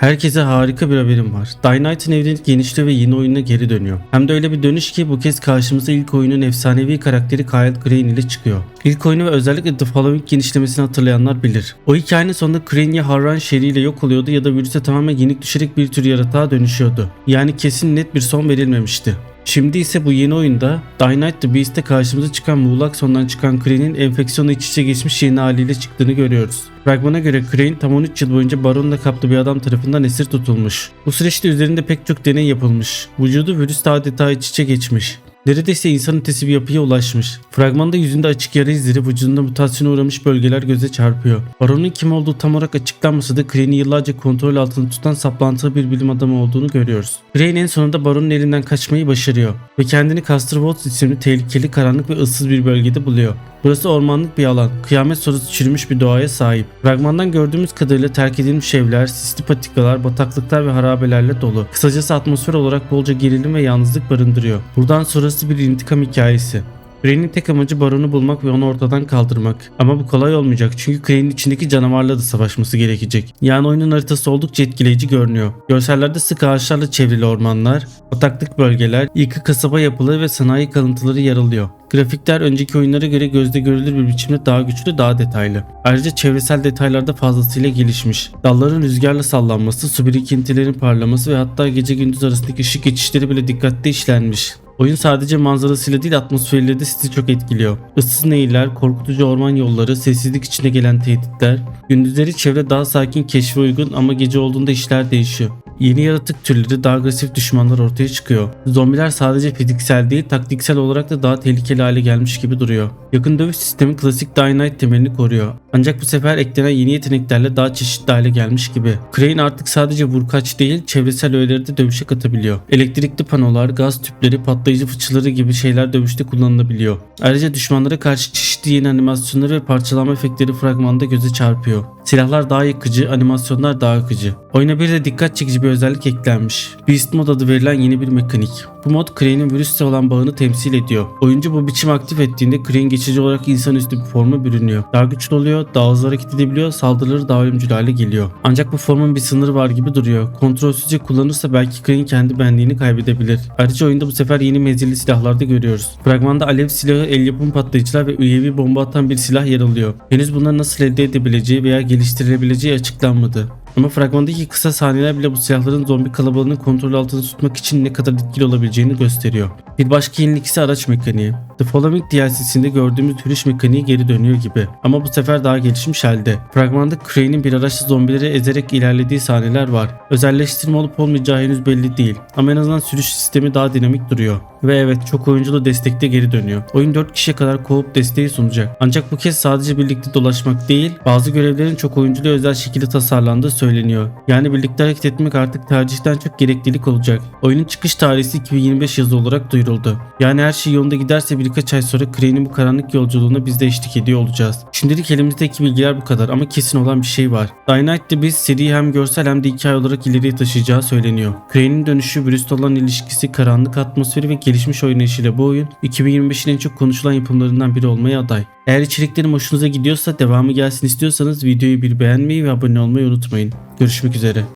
Herkese harika bir haberim var. Dynamite'ın evreni genişliyor ve yeni oyununa geri dönüyor. Hem de öyle bir dönüş ki bu kez karşımıza ilk oyunun efsanevi karakteri Kyle Crane ile çıkıyor. İlk oyunu ve özellikle The Following genişlemesini hatırlayanlar bilir. O hikayenin sonunda Crane ya Harran şeriyle yok oluyordu ya da virüse tamamen yenik düşerek bir tür yaratığa dönüşüyordu. Yani kesin net bir son verilmemişti. Şimdi ise bu yeni oyunda Dynamite the Beast'te karşımıza çıkan muğlak sondan çıkan Crane'in enfeksiyonla iç içe geçmiş yeni haliyle çıktığını görüyoruz. Fragmana göre Crane tam 13 yıl boyunca Baron'la kaplı bir adam tarafından esir tutulmuş. Bu süreçte üzerinde pek çok deney yapılmış. Vücudu virüsle adeta iç içe geçmiş. Neredeyse insan ötesi bir yapıya ulaşmış. Fragmanda yüzünde açık yara izleri vücudunda mutasyona uğramış bölgeler göze çarpıyor. Baron'un kim olduğu tam olarak açıklanmasa da Crane'i yıllarca kontrol altında tutan saplantılı bir bilim adamı olduğunu görüyoruz. Crane en sonunda Baron'un elinden kaçmayı başarıyor ve kendini Castor Woods isimli tehlikeli karanlık ve ıssız bir bölgede buluyor. Burası ormanlık bir alan, kıyamet sonrası çürümüş bir doğaya sahip. Fragmandan gördüğümüz kadarıyla terk edilmiş evler, sisli patikalar, bataklıklar ve harabelerle dolu. Kısacası atmosfer olarak bolca gerilim ve yalnızlık barındırıyor. Buradan sonrası bir intikam hikayesi. Crane'in tek amacı Baron'u bulmak ve onu ortadan kaldırmak. Ama bu kolay olmayacak çünkü Crane'in içindeki canavarla da savaşması gerekecek. Yani oyunun haritası oldukça etkileyici görünüyor. Görsellerde sık ağaçlarla çevrili ormanlar, bataklık bölgeler, yıkık kasaba yapıları ve sanayi kalıntıları yer alıyor. Grafikler önceki oyunlara göre gözde görülür bir biçimde daha güçlü, daha detaylı. Ayrıca çevresel detaylarda fazlasıyla gelişmiş. Dalların rüzgarla sallanması, su birikintilerin parlaması ve hatta gece gündüz arasındaki ışık geçişleri bile dikkatli işlenmiş. Oyun sadece manzarasıyla değil atmosferiyle de sizi çok etkiliyor. Issız nehirler, korkutucu orman yolları, sessizlik içinde gelen tehditler. Gündüzleri çevre daha sakin keşfe uygun ama gece olduğunda işler değişiyor. Yeni yaratık türleri daha agresif düşmanlar ortaya çıkıyor. Zombiler sadece fiziksel değil taktiksel olarak da daha tehlikeli hale gelmiş gibi duruyor. Yakın dövüş sistemi klasik Dynamite temelini koruyor. Ancak bu sefer eklenen yeni yeteneklerle daha çeşitli hale gelmiş gibi. Crane artık sadece vurkaç değil çevresel öğeleri de dövüşe katabiliyor. Elektrikli panolar, gaz tüpleri, patlayıcı fıçıları gibi şeyler dövüşte kullanılabiliyor. Ayrıca düşmanlara karşı çeşitli yeni animasyonları ve parçalama efektleri fragmanda göze çarpıyor. Silahlar daha yıkıcı, animasyonlar daha akıcı. Oyuna bir de dikkat çekici bir özellik eklenmiş. Beast Mode adı verilen yeni bir mekanik. Bu mod Crane'in virüsle olan bağını temsil ediyor. Oyuncu bu biçim aktif ettiğinde Crane geçici olarak insanüstü bir forma bürünüyor. Daha güçlü oluyor, daha hızlı hareket edebiliyor, saldırıları daha ölümcül hale geliyor. Ancak bu formun bir sınırı var gibi duruyor. Kontrolsüzce kullanırsa belki Crane kendi benliğini kaybedebilir. Ayrıca oyunda bu sefer yeni menzilli silahlar da görüyoruz. Fragmanda alev silahı, el yapımı patlayıcılar ve üyevi bomba atan bir silah yer alıyor. Henüz bunları nasıl elde edebileceği veya geliştirilebileceği açıklanmadı. Ama fragmandaki kısa sahneler bile bu silahların zombi kalabalığını kontrol altında tutmak için ne kadar etkili olabileceğini gösteriyor. Bir başka yenilik ise araç mekaniği. The Following DLC'sinde gördüğümüz hürüş mekaniği geri dönüyor gibi. Ama bu sefer daha gelişmiş halde. Fragmanda Crane'in bir araçla zombileri ezerek ilerlediği sahneler var. Özelleştirme olup olmayacağı henüz belli değil. Ama en azından sürüş sistemi daha dinamik duruyor. Ve evet çok oyunculu destekte geri dönüyor. Oyun 4 kişiye kadar co-op desteği sunacak. Ancak bu kez sadece birlikte dolaşmak değil, bazı görevlerin çok oyunculu özel şekilde tasarlandığı söyleniyor. Yani birlikte hareket etmek artık tercihten çok gereklilik olacak. Oyunun çıkış tarihi 2025 yazı olarak duyuruldu. Yani her şey yolunda giderse birkaç ay sonra Crane'in bu karanlık yolculuğuna biz de eşlik ediyor olacağız. Şimdilik elimizdeki bilgiler bu kadar ama kesin olan bir şey var. Dynamite'de biz seriyi hem görsel hem de hikaye olarak ileriye taşıyacağı söyleniyor. Crane'in dönüşü, virüsle olan ilişkisi, karanlık atmosferi ve gelişmiş oynayışıyla bu oyun 2025'in en çok konuşulan yapımlarından biri olmaya aday. Eğer içeriklerim hoşunuza gidiyorsa devamı gelsin istiyorsanız videoyu bir beğenmeyi ve abone olmayı unutmayın. Görüşmek üzere.